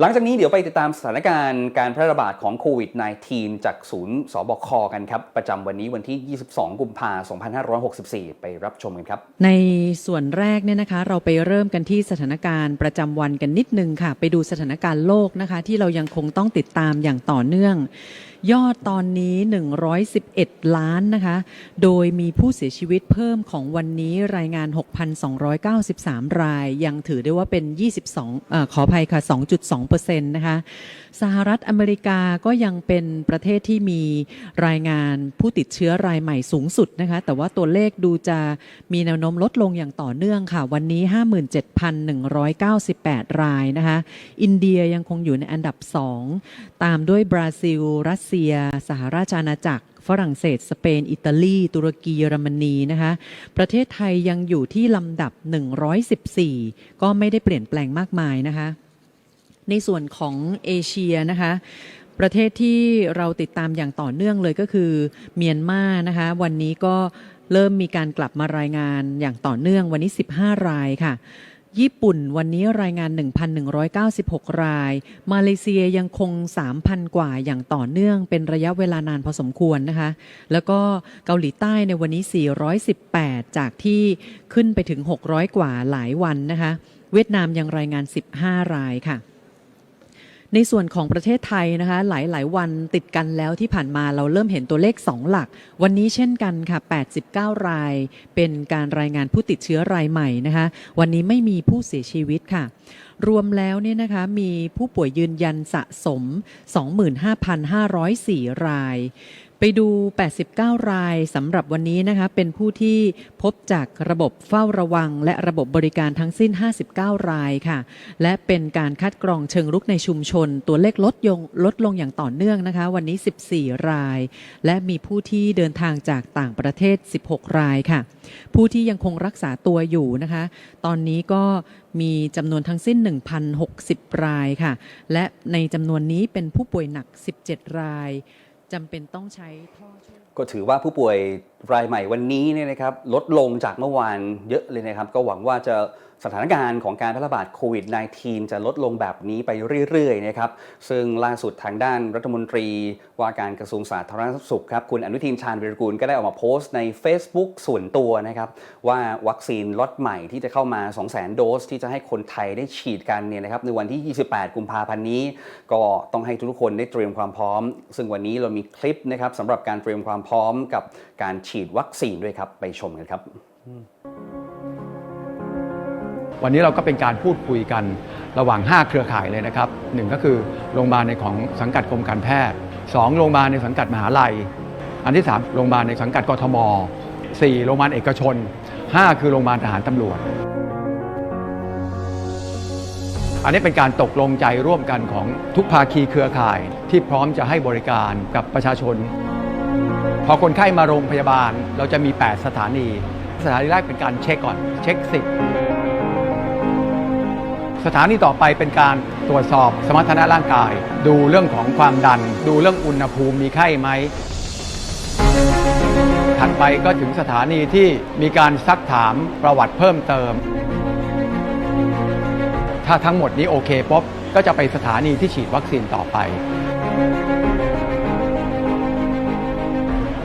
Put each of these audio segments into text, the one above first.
หลังจากนี้เดี๋ยวไปติดตามสถานการณ์การแพร่ระบาดของโควิด -19 จากศูนย์สบคกันครับ ประจำวันนี้วันที่ 22 กุมภาพันธ์ 2564 ไปรับชมกันครับ ในส่วนแรกเนี่ยนะคะ เราไปเริ่มกันที่สถานการณ์ประจำวันกันนิดนึงค่ะ ไปดูสถานการณ์โลกนะคะ ที่เรายังคงต้องติดตามอย่างต่อเนื่องยอดตอนนี้ 111 ล้านนะคะ โดยมีผู้เสียชีวิตเพิ่มของวันนี้รายงาน 6,293 ราย ยังถือได้ว่าเป็น 22ออขออภัยค่ะ 2.2%นะคะ สหรัฐอเมริกาก็ยังเป็นประเทศที่มีรายงานผู้ติดเชื้อรายใหม่สูงสุดนะคะ แต่ว่าตัวเลขดูจะมีแนวโน้มลดลงอย่างต่อเนื่องค่ะ วันนี้ 57,198 รายนะคะ อินเดียยังคงอยู่ในอันดับ 2 ตามด้วยบราซิล รัสเซีย สหราชอาณาจักร ฝรั่งเศส สเปน อิตาลี ตุรกีเยอรมนีนะคะประเทศไทยยังอยู่ที่ลำดับ 114 ก็ไม่ได้เปลี่ยนแปลงมากมายนะคะในส่วนของเอเชียนะคะประเทศที่เราติดตามอย่างต่อเนื่องเลยก็คือเมียนมานะคะวันนี้ก็เริ่มมีการกลับมารายงานอย่างต่อเนื่องวันนี้ 15 รายค่ะ ญี่ปุ่นวันนี้รายงาน 1,196 ราย มาเลเซียยังคง 3,000 กว่าอย่างต่อเนื่องเป็นระยะเวลานานพอสมควรนะคะ แล้วก็เกาหลีใต้ในวันนี้ 418 จากที่ขึ้นไปถึง 600 กว่าหลายวันนะคะ เวียดนามยังรายงาน 15 รายค่ะ ในส่วนของประเทศไทยนะคะหลาย ๆ วันติดกันแล้วที่ผ่านมาเราเริ่มเห็นตัวเลข 2 หลัก วันนี้เช่นกันค่ะ 89 ราย เป็นการรายงานผู้ติดเชื้อรายใหม่นะคะ วันนี้ไม่มีผู้เสียชีวิตค่ะ รวมแล้วเนี่ยนะคะมีผู้ป่วยยืนยันสะสม 25,504 ราย ไปดู 89 รายสำหรับวันนี้นะคะ เป็นผู้ที่พบจากระบบเฝ้าระวัง และระบบบริการทั้งสิ้น 59 รายค่ะ และเป็นการคัดกรองเชิงรุกในชุมชน ตัวเลขลดยงลดลงอย่างต่อเนื่องนะคะ วันนี้ 14 ราย และมีผู้ที่เดินทางจากต่างประเทศ 16 รายค่ะ ผู้ที่ยังคงรักษาตัวอยู่นะคะ ตอนนี้ก็มีจำนวนทั้งสิ้น 1,060 รายค่ะ และในจำนวนนี้เป็นผู้ป่วยหนัก 17 ราย จำเป็นต้องใช้ท่อช่วยก็ถือว่าผู้ป่วย รายใหม่วันนี้เนี่ยนะครับลดลงจากเมื่อวานเยอะเลยนะครับ ก็หวังว่าจะสถานการณ์ของการแพร่ระบาดโควิด -19 จะลดลงแบบนี้ไปเรื่อยๆนะครับ ซึ่งล่าสุดทางด้านรัฐมนตรี ว่าการกระทรวงสาธารณสุขครับคุณอนุทินชาญวีรกูลก็ได้ออกมาโพสต์ใน Facebook ส่วนตัวนะครับ ว่าวัคซีนล็อตใหม่ที่จะเข้ามา 200,000 โดส ที่จะให้คนไทยได้ฉีดกันเนี่ยนะครับในวันที่ 28 กุมภาพันธ์นี้ ก็ต้องให้ทุกคนได้เตรียมความพร้อม ซึ่งวันนี้เรามีคลิปนะครับสำหรับการเตรียมความพร้อมกับการฉีดวัคซีนด้วยครับไปชมกันครับ วันนี้เราก็เป็นการพูดคุยกันระหว่าง 5 เครือข่ายเลยนะครับหนึ่งก็คือโรงพยาบาลในของสังกัดกรมการแพทย์ 2 โรงพยาบาลในสังกัดมหาลัย อันที่ 3 โรงพยาบาลในสังกัดกทม 4 โรงพยาบาลเอกชน 5 คือโรงพยาบาลทหารตำรวจ อันนี้เป็นการตกลงใจร่วมกันของทุกภาคีเครือข่ายที่พร้อมจะให้บริการกับประชาชน พอคนไข้มาโรงพยาบาลเราจะมี 8 สถานี สถานีแรกเป็นการเช็คก่อน เช็คสิทธิ์สถานีต่อไปเป็นการตรวจสอบสมรรถนะร่างกาย ดูเรื่องของความดัน ดูเรื่องอุณหภูมิมีไข้ไหมถัดไปก็ถึงสถานีที่มีการซักถามประวัติเพิ่มเติม ถ้าทั้งหมดนี้โอเคปุ๊บก็จะไปสถานีที่ฉีดวัคซีนต่อไป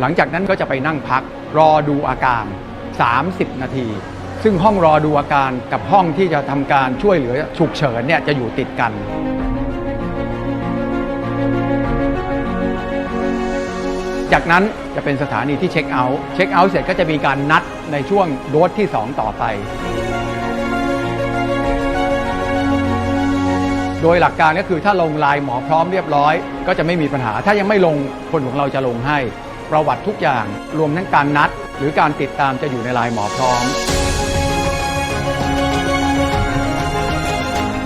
หลังจากนั้นก็จะไปนั่งพักรอดูอาการ 30 นาที ซึ่งห้องรอดูอาการกับห้องที่จะทำการช่วยเหลือฉุกเฉินเนี่ยจะอยู่ติดกันจากนั้นจะเป็นสถานีที่เช็คเอาท์ เช็คเอาท์เสร็จก็จะมีการนัดในช่วงโดสที่ 2 ต่อไป โดยหลักการก็คือถ้าลงลายหมอพร้อมเรียบร้อย ก็จะไม่มีปัญหา ถ้ายังไม่ลงคนของเราจะลงให้ ประวัติทุกอย่าง รวมทั้งการนัด หรือการติดตามจะอยู่ในลายหมอพร้อม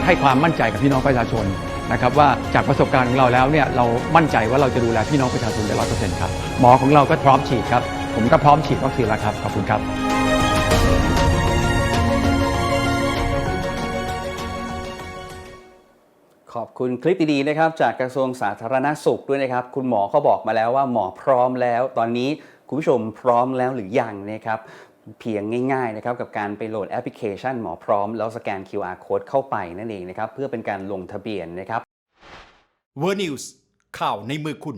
ให้ความมั่นใจกับพี่น้องประชาชนนะครับว่าจากประสบการณ์ของเราแล้วเนี่ยเรามั่นใจว่าเราจะดูแลพี่น้องประชาชนได้ร้อยเปอร์เซ็นต์ครับหมอของเราก็พร้อมฉีดครับ ผมก็พร้อมฉีดวัคซีนแล้วครับขอบคุณครับ ขอบคุณคลิปดีๆนะครับจากกระทรวงสาธารณสุขด้วยนะครับ คุณหมอเขาบอกมาแล้วว่าหมอพร้อมแล้ว ตอนนี้คุณผู้ชมพร้อมแล้วหรือยังนะครับเพียงง่ายๆนะครับกับการไปโหลดแอปพลิเคชันหมอพร้อม แล้วสแกน QR code เข้าไปนั่นเองนะครับเพื่อเป็นการลงทะเบียนนะครับเวอร์นิวส์ข่าวในมือคุณ